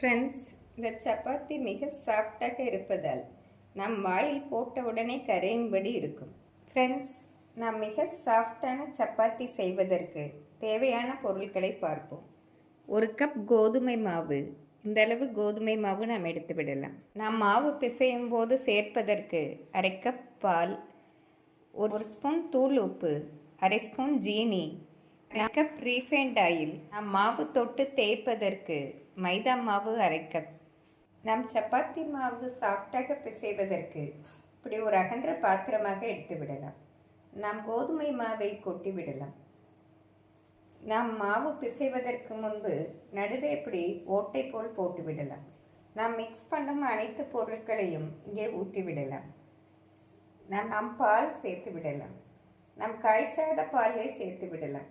Friends இந்த சப்பாத்தி மிக சாஃப்டாக இருப்பதால் நம் வாயில் போட்ட உடனே கரையும்படி இருக்கும். ஃப்ரெண்ட்ஸ் நாம் மிக சாஃப்டான சப்பாத்தி செய்வதற்கு தேவையான பொருட்களை பார்ப்போம். ஒரு கப் கோதுமை மாவு இந்த அளவு கோதுமை மாவு நாம் எடுத்து விடலாம். நாம் மாவு பிசையும் போது சேர்ப்பதற்கு அரை கப் பால் ஒரு ஸ்பூன் தூள் உப்பு அரை ஸ்பூன் ஜீனி மேக்கப் ரீஃபைண்ட் ஆயில் நம் மாவு தொட்டு தேய்ப்பதற்கு மைதா மாவு அரைக்க. நம் சப்பாத்தி மாவு சாஃப்டாக பிசைவதற்கு இப்படி ஒரு அகன்ற பாத்திரமாக எடுத்து விடலாம் நாம் கோதுமை மாவை கொட்டி விடலாம் நாம் மாவு பிசைவதற்கு முன்பு நடுவே இப்படி ஓட்டை போல் போட்டு விடலாம் நாம் மிக்ஸ் பண்ணும் அனைத்து பொருட்களையும் இங்கே ஊற்றி விடலாம் நாம் நம் பால் சேர்த்து விடலாம் நம் காய்ச்சாத பாலை சேர்த்து விடலாம்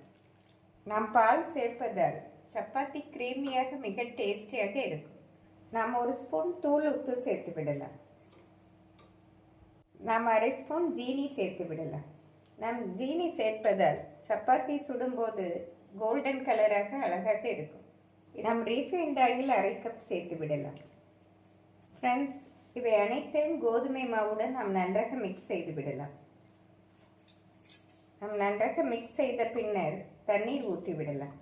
நாம் பால் சேர்ப்பதால் சப்பாத்தி கிரீமியாக மிக டேஸ்டியாக இருக்கும். நாம் ஒரு ஸ்பூன் தூள் உப்பு சேர்த்து விடலாம். நாம் அரை ஸ்பூன் ஜீனி சேர்த்து விடலாம். நாம் ஜீனி சேர்ப்பதால் சப்பாத்தி சுடும்போது கோல்டன் கலராக அழகாக இருக்கும். நாம் ரீஃபைண்ட் ஆயில் அரை கப் சேர்த்து விடலாம். ஃப்ரெண்ட்ஸ் இவை அனைத்தையும் கோதுமை மாவுடன் நாம் நன்றாக மிக்ஸ் செய்து விடலாம். நாம் நன்றாக மிக்ஸ் செய்த பின்னர் தண்ணீர் ஊற்றி விடலாம்.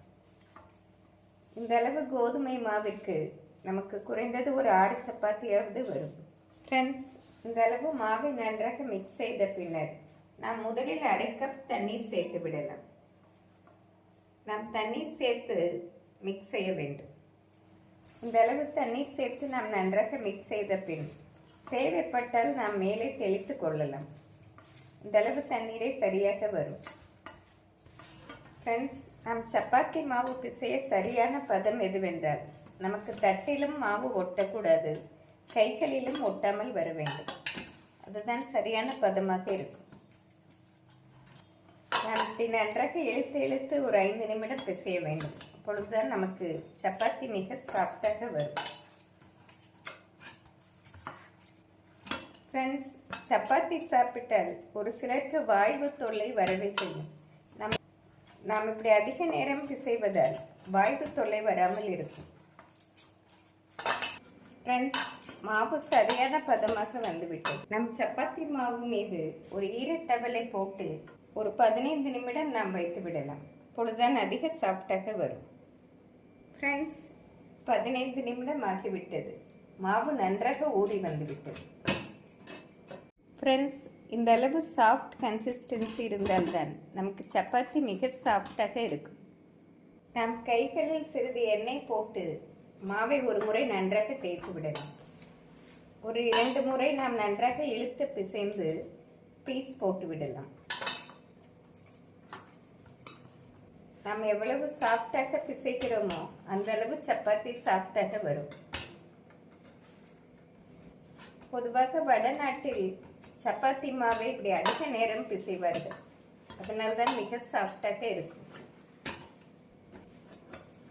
இந்த அளவு கோதுமை மாவிற்கு நமக்கு குறைந்தது ஒரு ஆறு சப்பாத்தியாவது வரும். ஃப்ரெண்ட்ஸ் இந்த அளவு மாவை நன்றாக மிக்ஸ் செய்த பின்னர் நாம் முதலில் அரை கப் தண்ணீர் சேர்த்து விடலாம். நாம் தண்ணீர் சேர்த்து மிக்ஸ் செய்ய வேண்டும். இந்த அளவு தண்ணீர் சேர்த்து நாம் நன்றாக மிக்ஸ் செய்த பின் தேவைப்பட்டால் நாம் மேலே தெளித்து கொள்ளலாம். இந்த அளவு தண்ணீரே சரியாக வரும். ஃப்ரெண்ட்ஸ் நாம் சப்பாத்தி மாவு பிசைய சரியான பதம் எதுவென்றால் நமக்கு தட்டிலும் மாவு ஒட்டக்கூடாது கைகளிலும் ஒட்டாமல் வர வேண்டும். அதுதான் சரியான பதமாக இருக்கும். நாம் இப்படி நன்றாக இழுத்து இழுத்து ஒரு ஐந்து நிமிடம் பிசைய வேண்டும். அப்பொழுதுதான் நமக்கு சப்பாத்தி மிக சாஃப்டாக வரும். ஃப்ரெண்ட்ஸ் சப்பாத்தி சாப்பிட்டால் ஒரு சிலருக்கு வாய்வு தொல்லை வரவே செய்யும். நாம் இப்படி அதிக நேரம் பிசைவதால் வாய்வு தொல்லை வராமல் இருக்கும். ஃப்ரெண்ட்ஸ் மாவு சரியான பதமாக வந்துவிட்டது. நம் சப்பாத்தி மாவு மீது ஒரு ஈரட்டவலை போட்டு ஒரு பதினைந்து நிமிடம் நாம் வைத்து விடலாம். அப்பொழுதுதான் அதிக சாஃப்டாக வரும். ஃப்ரெண்ட்ஸ் பதினைந்து நிமிடம் ஆகிவிட்டது. மாவு நன்றாக ஊறி வந்துவிட்டது. ஃப்ரெண்ட்ஸ் இந்த அளவு சாஃப்ட் கன்சிஸ்டன்சி இருந்தால்தான் நமக்கு சப்பாத்தி மிக சாஃப்டாக இருக்கும். நாம் கைகளில் சிறிது எண்ணெய் போட்டு மாவை ஒரு முறை நன்றாக தேய்த்து விடலாம். ஒரு இரண்டு முறை நாம் நன்றாக இழுத்து பிசைந்து பீஸ் போட்டு விடலாம். நாம் எவ்வளவு சாஃப்டாக பிசைக்கிறோமோ அந்த அளவு சப்பாத்தி சாஃப்டாக வரும். பொதுவாக வடநாட்டில் சப்பாத்தி மாவை இப்படி அதிக நேரம் பிசைவார்கள். அதனால தான் மிக சாஃப்டாக இருக்கும்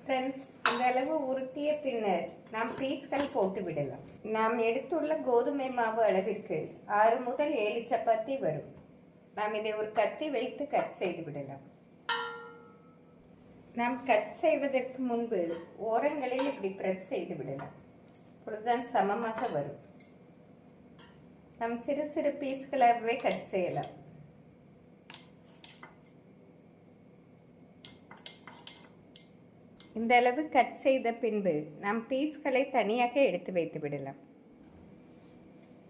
ஃப்ரெண்ட்ஸ் இந்த அளவு உருட்டிய பின்னர் நாம் பீஸ்கள் போட்டு விடலாம். நாம் எடுத்துள்ள கோதுமை மாவு அளவிற்கு ஆறு முதல் ஏழு சப்பாத்தி வரும். நாம் இதை ஒரு கத்தி வைத்து கட் செய்து விடலாம். நாம் கட் செய்வதற்கு முன்பு ஓரங்களில் இப்படி ப்ரெஸ் செய்து விடலாம். அப்பொழுதுதான் சமமாக வரும். நம் சிறு சிறு பீஸ்களாகவே கட் செய்யலாம். இந்த அளவு கட் செய்த பின்பு நாம் பீஸ்களை தனியாக எடுத்து வைத்து விடலாம்.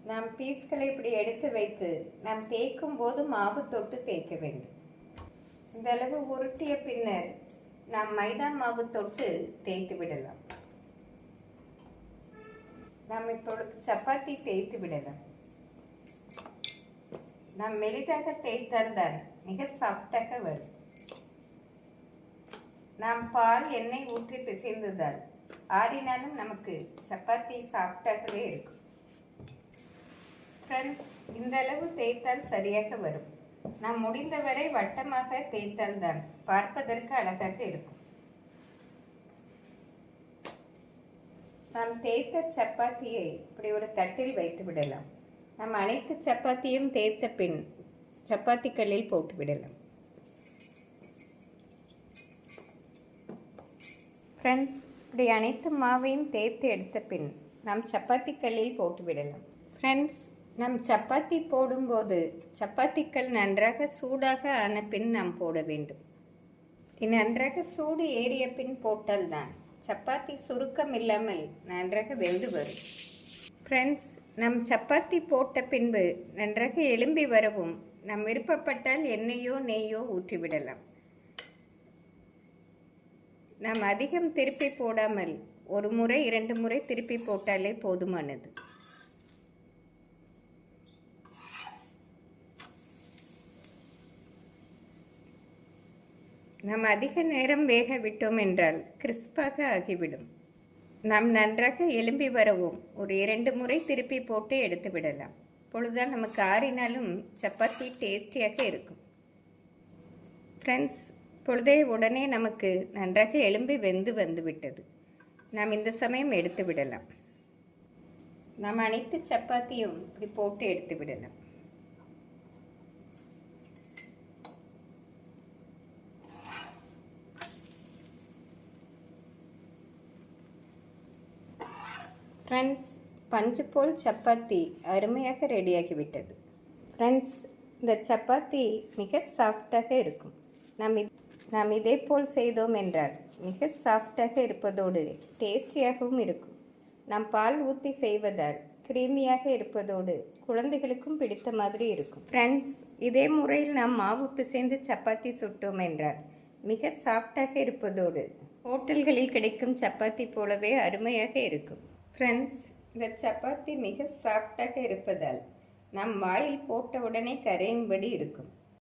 நாம் பீஸ்களை இப்படி எடுத்து வைத்து நாம் தேய்க்கும் போது மாவு தொட்டு தேய்க்க வேண்டும். இந்த அளவு உருட்டிய பின்னர் நாம் மைதா மாவு தொட்டு தேய்த்து விடலாம். நாம் இப்பொழுது சப்பாத்தி தேய்த்து விடலாம். நாம் மெலிதாக தேய்த்தால்தான் மிக சாஃப்டாக வரும். நாம் பால் எண்ணெய் ஊற்றி பிசைந்ததால் ஆறினாலும் நமக்கு சப்பாத்தி சாஃப்டாகவே இருக்கும். ஃப்ரெண்ட்ஸ் இந்த அளவு தேய்த்தால் சரியாக வரும். நாம் முடிந்தவரை வட்டமாக தேய்த்தால் தான் பார்ப்பதற்கு அழகாக இருக்கும். நாம் தேய்த்த சப்பாத்தியை இப்படி ஒரு தட்டில் வைத்து விடலாம். நம் அனைத்து சப்பாத்தியும் தேய்த்த பின் சப்பாத்தி கல்லில் ஃப்ரெண்ட்ஸ் இப்படி அனைத்து மாவையும் தேய்த்து எடுத்த பின் நாம் சப்பாத்தி கல்லில் ஃப்ரெண்ட்ஸ் நம் சப்பாத்தி போடும்போது சப்பாத்திக்கல் நன்றாக சூடாக ஆன பின் நாம் போட வேண்டும். இது நன்றாக சூடு ஏறிய பின் போட்டால்தான் சப்பாத்தி சுருக்கம் இல்லாமல் நன்றாக வெந்து வரும். ஃப்ரெண்ட்ஸ் நம் சப்பாத்தி போட்ட பின்பு நன்றாக எலும்பி வரவும் நம் விருப்பப்பட்டால் எண்ணெயோ நெய்யோ ஊற்றிவிடலாம். நாம் அதிகம் திருப்பி போடாமல் ஒரு முறை இரண்டு முறை திருப்பி போட்டாலே போதுமானது. நாம் அதிக நேரம் வேக விட்டோம் என்றால் கிறிஸ்பாக ஆகிவிடும். நாம் நன்றாக எலும்பி வரவும் ஒரு இரண்டு முறை திருப்பி போட்டு எடுத்து விடலாம். பொழுதுதான் நமக்கு ஆறினாலும் சப்பாத்தி டேஸ்டியாக இருக்கும். ஃப்ரெண்ட்ஸ் பொழுதே உடனே நமக்கு நன்றாக எலும்பி வெந்து வந்து விட்டது. நாம் இந்த சமயம் எடுத்து விடலாம். நாம் அனைத்து சப்பாத்தியும் இப்படி போட்டு எடுத்து விடலாம். ஃப்ரெண்ட்ஸ் பஞ்சு போல் சப்பாத்தி அருமையாக ரெடியாகிவிட்டது ஃப்ரெண்ட்ஸ் இந்த சப்பாத்தி மிக சாஃப்டாக இருக்கும். நாம் நாம் இதே போல் செய்தோம் என்றால் மிக சாஃப்டாக இருப்பதோடு டேஸ்டியாகவும் இருக்கும். நாம் பால் ஊற்றி செய்வதால் கிரீமியாக இருப்பதோடு குழந்தைகளுக்கும் பிடித்த மாதிரி இருக்கும். ஃப்ரெண்ட்ஸ் இதே முறையில் நாம் மாவு பிசைந்து சப்பாத்தி சுட்டோம் என்றால் மிக சாஃப்டாக இருப்பதோடு ஹோட்டல்களில் கிடைக்கும் சப்பாத்தி போலவே அருமையாக இருக்கும். ஃப்ரெண்ட்ஸ் இந்த சப்பாத்தி மிக சாஃப்டாக இருப்பதால் நம் வாயில் போட்ட உடனே கரையும்படி இருக்கும்.